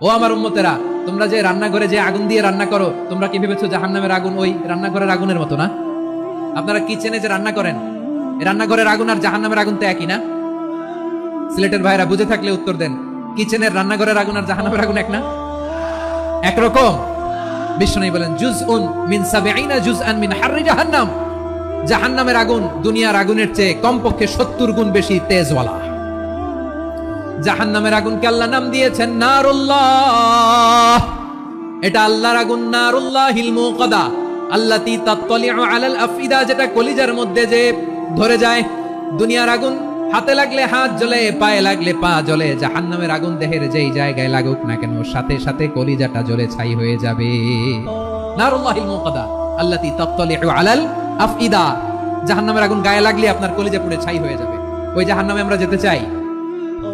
ও আমার উম্মতেরা, তোমরা যে রান্নাঘরে যে আগুন দিয়ে রান্না করো, তোমরা কি ভেবেছো জাহান্নামের আগুন ওই রান্নাঘরের আগুনের মতো না? আপনারা কিচেনে যে রান্না করেন? রান্নাঘরের আগুন আর জাহান্নামের আগুন তো একই না? সিলেটের ভাইরা, বুঝে থাকলে উত্তর দেন। কিচেনের রান্নাঘরের আগুন আর জাহান্নামের আগুন এক না? একরকম। বিষ্ণু বলেন জুজ উন মিন সাবিআইনা জুজ আন মিন হাররি জাহান্নাম। জাহান্নামের আগুন দুনিয়ার আগুনের চেয়ে কমপক্ষে সত্তর গুণ বেশি তেজওয়ালা। জাহান্নামের আগুনকে আল্লাহ নাম দিয়েছেন নারুল্লাহ। এটা আল্লাহর আগুন নারুল্লাহিল মুকাদা আল্লাতি তাত্তালিউ আলাল আফিদা যেটা কলিজার মধ্যে যে ধরে যায়। দুনিয়ার আগুন হাতে লাগলে হাত জ্বলে, পায়ে লাগলে পা জ্বলে। জাহান্নামের আগুন দেহের যেই জায়গায় লাগুক না কেন, সাথে সাথে কলিজাটা জ্বলে ছাই হয়ে যাবে। নারুল্লাহিল মুকাদা আল্লাতি তাত্তালিউ আলাল আফিদা জাহান্নামের আগুন গায়ে লাগলে আপনার কলিজা পুড়ে ছাই হয়ে যাবে। ওই জাহান্নামে আমরা যেতে চাই।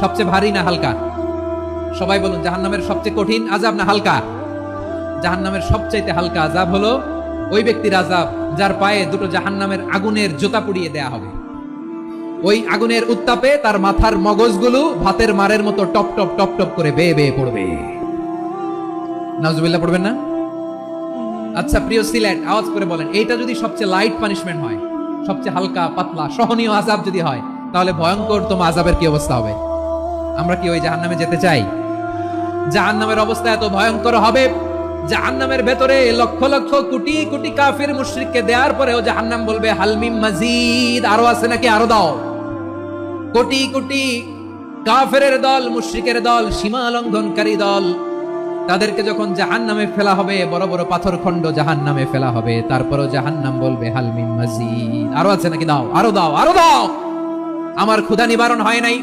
সবচেয়ে ভারী না হালকা? সবাই বলুন, জাহান্নামের সবচেয়ে কঠিন আজাব না হালকা? জাহান্নামের সবচাইতে হালকা আজাব হলো ওই ব্যক্তির আজাব যার পায়ে দুটো জাহান্নামের আগুনের জোতা পুড়িয়ে দেয়া হবে। ওই আগুনের উত্তাপে তার মাথার মগজগুলো ভাতের মারের মতো টপ টপ টপ টপ করে বেয়ে বেয়ে পড়বে। নাজুবিল্লাহ পড়বেন না? আচ্ছা প্রিয় সিলেট, আওয়াজ করে বলেন, এইটা যদি সবচেয়ে লাইট পানিশমেন্ট হয়, সবচেয়ে হালকা, পাতলা, সহনীয় আজাব যদি হয়, তাহলে ভয়ঙ্কর তোমার আজাবের কি অবস্থা হবে? আমরা কি ওই জাহান্নামে যেতে চাই? জাহান্নামের অবস্থা এত ভয়ঙ্কর হবে। জাহান্নামের ভেতরে লক্ষ লক্ষ কোটি কোটি কাফির মুশরিককে দেওয়ার পরেও জাহান্নাম বলবে হালমিম মাজিদ। আরও আছে নাকি? আরও দাও। কোটি কোটি কাফেরের দল, মুশরিকের দল, সীমা লঙ্ঘনকারী দল, তাদেরকে যখন জাহান্নামে ফেলা হবে, বড় বড় পাথর খণ্ড জাহান্নামে ফেলা হবে, তারপরও জাহান্নাম বলবে হালমিম মাজিদ। আরও আছে নাকি? দাও। আরও দাও আরও দাও। আমার ক্ষুধা নিবারণ হয় নাই।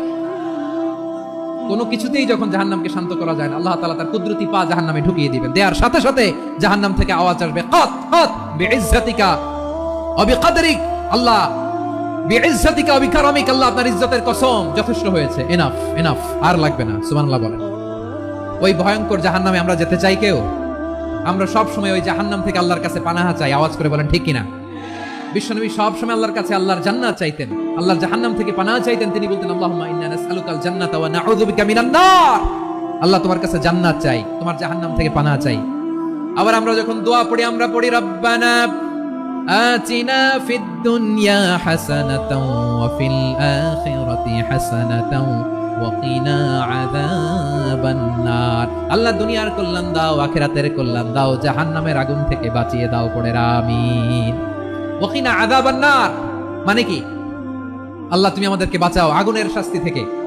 কোনো কিছুতেই যখন জাহান্নামকে শান্ত করা যায় না, আল্লাহ তাআলা তার কুদরতি পা জাহান্নামে ঢুকিয়ে দিবেন। দেওয়ার সাথে সাথে জাহান্নাম থেকে আওয়াজ আসবে, কত কত আল্লাহ আল্লাহ আপনার ইজ্জতের কসম, যথেষ্ট হয়েছে। এনাফ এনাফ আর লাগবে না। বলেন। ওই ভয়ঙ্কর জাহান্নামে আমরা যেতে চাই কেউ? আমরা সব সময় ওই জাহান্নাম থেকে আল্লাহর কাছে পানাহা চাই, আওয়াজ করে বলেন, ঠিক কিনা? বিশ্বনবী সব সময় আল্লাহর কাছে আল্লাহর জান্নাত চাইতেন। আল্লাহর জাহান্নাম থেকে পানা চাইতেন, তিনি বলতেন, আল্লাহুম্মা ইন্না নাসআলুকাল ওয়া নাউযু বিকা মিনান নার। আল্লাহ তোমার কাছে জান্নাত চাই, তোমার জাহান্নাম থেকে পানা চাই। আবার আমরা যখন দোয়া পড়ি, আমরা পড়ি, রব্বানা আতিনা ফিদ দুনিয়া হাসানাতাও ওয়া ফিল আখিরাতি হাসানাতাও আল্লাহ দুনিয়ার কল্যাণ দাও, আখিরাতের কল্যাণ দাও, জাহান্নামের আগুন থেকে বাঁচিয়ে দাও পড়ে আমিন। ওকিনা আদাবান্নার মানে কি? আল্লাহ তুমি আমাদেরকে বাঁচাও। আগুনের শাস্তি থেকে।